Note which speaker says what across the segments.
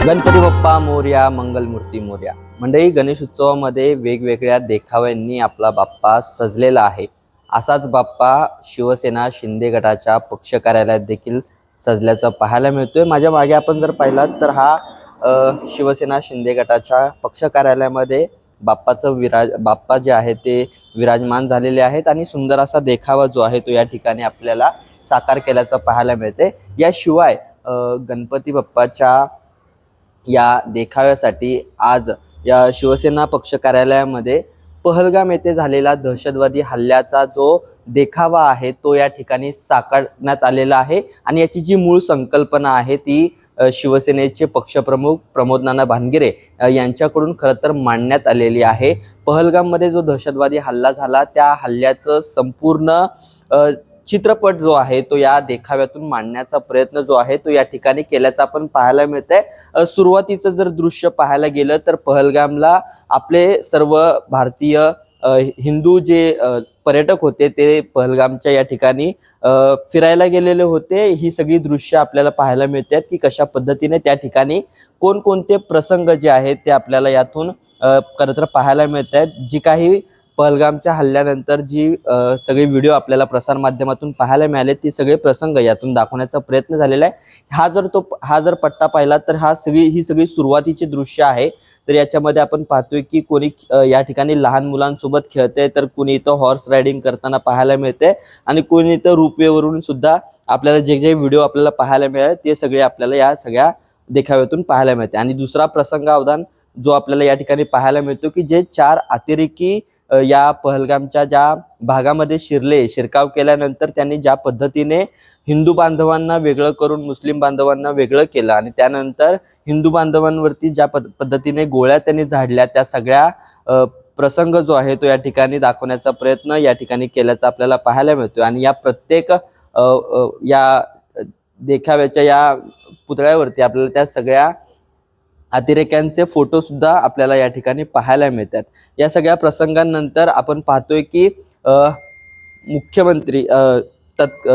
Speaker 1: गणपती बाप्पा मोर्या मंगलमूर्ती मोर्या. मंडळी गणेश उत्सवामध्ये वेगवेगळ्या देखाव्यांनी आपला बाप्पा सजलेला आहे. असाच बाप्पा शिवसेना शिंदे गटाच्या पक्ष कार्यालयात देखील सजल्याचं पाहायला मिळतोय. माझ्या मागे आपण जर पाहिलात तर हा शिवसेना शिंदे गटाच्या पक्ष कार्यालयामध्ये बाप्पाचं विराज बाप्पा जे आहे ते विराजमान झालेले आहेत आणि सुंदर असा देखावा जो आहे तो या ठिकाणी आपल्याला साकार केल्याचं पाहायला मिळते याशिवाय गणपती बाप्पाच्या या देखाव्यासाठी आज या शिवसेना पक्ष कार्यालयामध्ये पहलगाम येथे झालेला दहशतवादी हल्ल्याचा जो देखावा आहे तो या ठिकाणी साकारण्यात आलेला आहे. आणि याची जी मूळ संकल्पना आहे ती शिवसेनेचे पक्षप्रमुख प्रमोद नाना भानगिरे यांच्याकडून खरं तर मांडण्यात आलेली आहे. पहलगाममध्ये जो दहशतवादी हल्ला झाला त्या हल्ल्याचं संपूर्ण चित्रपट जो आहे तो या देखाव्यातून मांडण्याचा प्रयत्न जो आहे तो या ठिकाणी केल्याचा आपण पाहायला मिळत आहे सुरुवातीचं जर दृश्य पाहायला गेलं तर पहलगामला आपले सर्व भारतीय हिंदू जे पर्यटक होते ते पहलगामच्या या ठिकाणी फिरायला गेलेले होते. ही सगळी दृश्य आपल्याला पाहायला मिळतात की कशा पद्धतीने त्या ठिकाणी कोणकोणते प्रसंग जे आहेत ते आपल्याला यातून अ, खरं तर पाहायला मिळत आहेत जी काही पहलगामच्या हल्ल्यानंतर जी सगळे व्हिडिओ आपल्याला प्रसारमाध्यमातून पाहायला मिळाले ते सगळे प्रसंग यातून दाखवण्याचा प्रयत्न झालेला आहे. हा जर तो हा जर पट्टा पाहिला तर हा सगळी ही सगळी सुरुवातीची दृश्य आहे. तर याच्यामध्ये आपण पाहतोय की कोणी या ठिकाणी लहान मुलांसोबत खेळते तर कोणी इथं हॉर्स रायडिंग करताना पाहायला मिळते आणि कोणी इथं रुपवेवरून सुद्धा आपल्याला जे जे व्हिडिओ आपल्याला पाहायला मिळाले ते सगळे आपल्याला या सगळ्या देखाव्यातून पाहायला मिळते आणि दुसरा प्रसंग अवधान जो आपल्याला या ठिकाणी पाहायला मिळतो की जे चार अतिरेकी या पहलगामच्या ज्या भागामध्ये शिरले शिरकाव केल्यानंतर त्यांनी ज्या पद्धतीने हिंदू बांधवांना वेगळं करून मुस्लिम बांधवांना वेगळं केलं आणि त्यानंतर हिंदू बांधवांवरती ज्या पद पद्धतीने गोळ्या त्यांनी झाडल्या त्या सगळ्या प्रसंग जो आहे तो या ठिकाणी दाखवण्याचा प्रयत्न या ठिकाणी केल्याचा आपल्याला पाहायला मिळतोय आणि या प्रत्येक या देखाव्याच्या या पुतळ्यावरती आपल्याला त्या सगळ्या अतिरेक्यांचे फोटोसुद्धा आपल्याला या ठिकाणी पाहायला मिळतात. या सगळ्या प्रसंगांनंतर आपण पाहतोय की मुख्यमंत्री तत्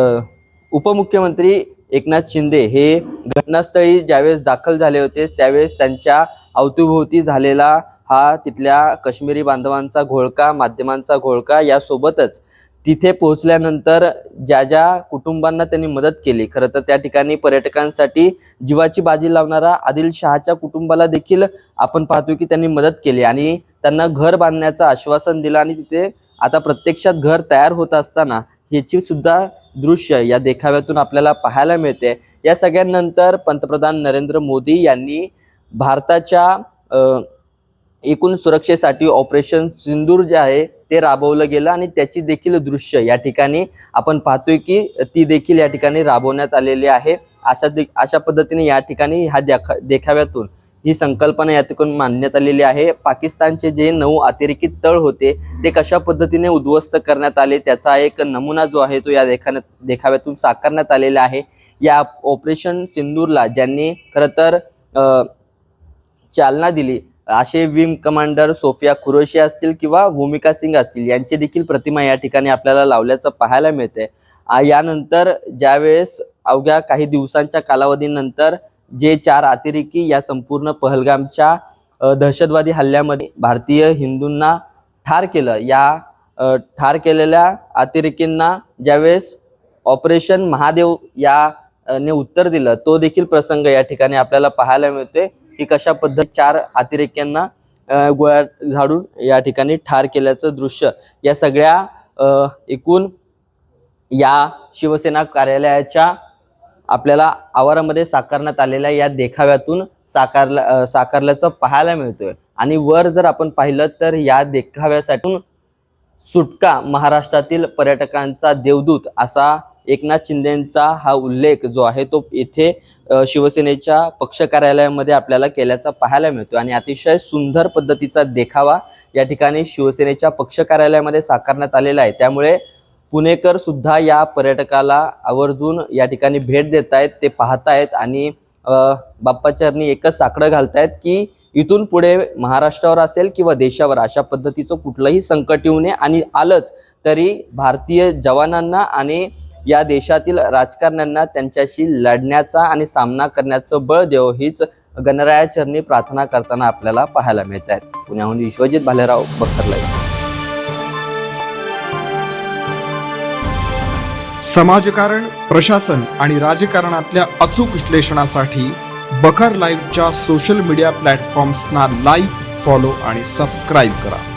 Speaker 1: उपमुख्यमंत्री एकनाथ शिंदे हे घटनास्थळी ज्यावेळेस दाखल झाले होते त्यावेळेस त्यांच्या अवतीभोवती झालेला हा तिथल्या काश्मीरी बांधवांचा घोळका माध्यमांचा घोळका यासोबतच तिथे पोहोचल्यानंतर ज्या ज्या कुटुंबांना त्यांनी मदत केली खरं तर त्या ठिकाणी पर्यटकांसाठी जीवाची बाजी लावणारा आदिल शहाच्या कुटुंबाला देखील आपण पाहतो की त्यांनी मदत केली आणि त्यांना घर बांधण्याचं आश्वासन दिलं आणि तिथे आता प्रत्यक्षात घर तयार होत असताना ह्याची सुद्धा दृश्य या देखाव्यातून आपल्याला पाहायला मिळते. या सगळ्यांनंतर पंतप्रधान नरेंद्र मोदी यांनी भारताच्या एकूण सुरक्षेसाठी ऑपरेशन सिंदूर जे आहे ते राबवलं गेलं आणि त्याची देखील दृश्य या ठिकाणी आपण पाहतोय की ती देखील या ठिकाणी राबवण्यात आलेली आहे. अशा दे अशा पद्धतीने या ठिकाणी ह्या देखा देखाव्यातून ही संकल्पना या ठिकाणी मांडण्यात आलेली आहे. पाकिस्तानचे जे नऊ अतिरेकी तळ होते ते कशा पद्धतीने उद्ध्वस्त करण्यात आले त्याचा एक नमुना जो आहे तो या देखाण्यात देखाव्यातून साकारण्यात आलेला आहे. या ऑपरेशन सिंदूरला ज्यांनी खरं तर चालना दिली असे विंग कमांडर सोफिया खुरोशी असतील किंवा भूमिका सिंग असतील यांची देखील प्रतिमा या ठिकाणी आपल्याला लावल्याचं पाहायला मिळते. आ, यानंतर ज्यावेळेस अवघ्या काही दिवसांच्या कालावधीनंतर जे चार अतिरेकी या संपूर्ण पहलगामच्या दहशतवादी हल्ल्यामध्ये भारतीय हिंदूंना ठार केलं या ठार केलेल्या अतिरेकींना ज्यावेळेस ऑपरेशन महादेव या ने उत्तर दिलं तो देखील प्रसंग या ठिकाणी आपल्याला पाहायला मिळतोय. की कशा पद्धत चार अतिरेक्यांना गोळ्या झाडून या ठिकाणी ठार केल्याचं दृश्य या सगळ्या एकूण या शिवसेना कार्यालयाच्या आपल्याला आवारामध्ये साकारण्यात आलेल्या या देखाव्यातून साकारला साकारल्याचं पाहायला मिळतोय. आणि वर जर आपण पाहिलं तर या देखाव्यासाठी सुटका महाराष्ट्रातील पर्यटकांचा देवदूत असा एकनाथ शिंदेचा हा उल्लेख जो आहे तो इथे शिवसेनेच्या पक्ष कार्यालयामध्ये आपल्याला केल्याचा पाहायला मिळतो आणि अतिशय सुंदर पद्धतीचा देखावा या ठिकाणी शिवसेनेच्या पक्ष कार्यालयामध्ये साकारण्यात आलेला आहे. त्यामुळे पुणेकर सुद्धा या पर्यटकाला आवर्जून या ठिकाणी भेट देत आहेत ते पाहतायत आणि बाप्पाचरणी एकच साकडं घालतायत की इथून पुढे महाराष्ट्रावर असेल किंवा देशावर अशा पद्धतीचं कुठलंही संकट येऊ नये. आणि आलंच तरी भारतीय जवानांना आणि या देशातील राजकारण्यांना त्यांच्याशी लढण्याचा आणि सामना करण्याचं बळ देव हीच गणरायाचरणी प्रार्थना करताना आपल्याला पाहायला मिळत आहेत. पुण्याहून विश्वजित भालेराव बखरला
Speaker 2: समाजकारण प्रशासन आणि राजकारणातल्या अचूक विश्लेषणासाठी बखर लाईव्हच्या सोशल मीडिया प्लॅटफॉर्म्सना लाईक फॉलो आणि सबस्क्राईब करा.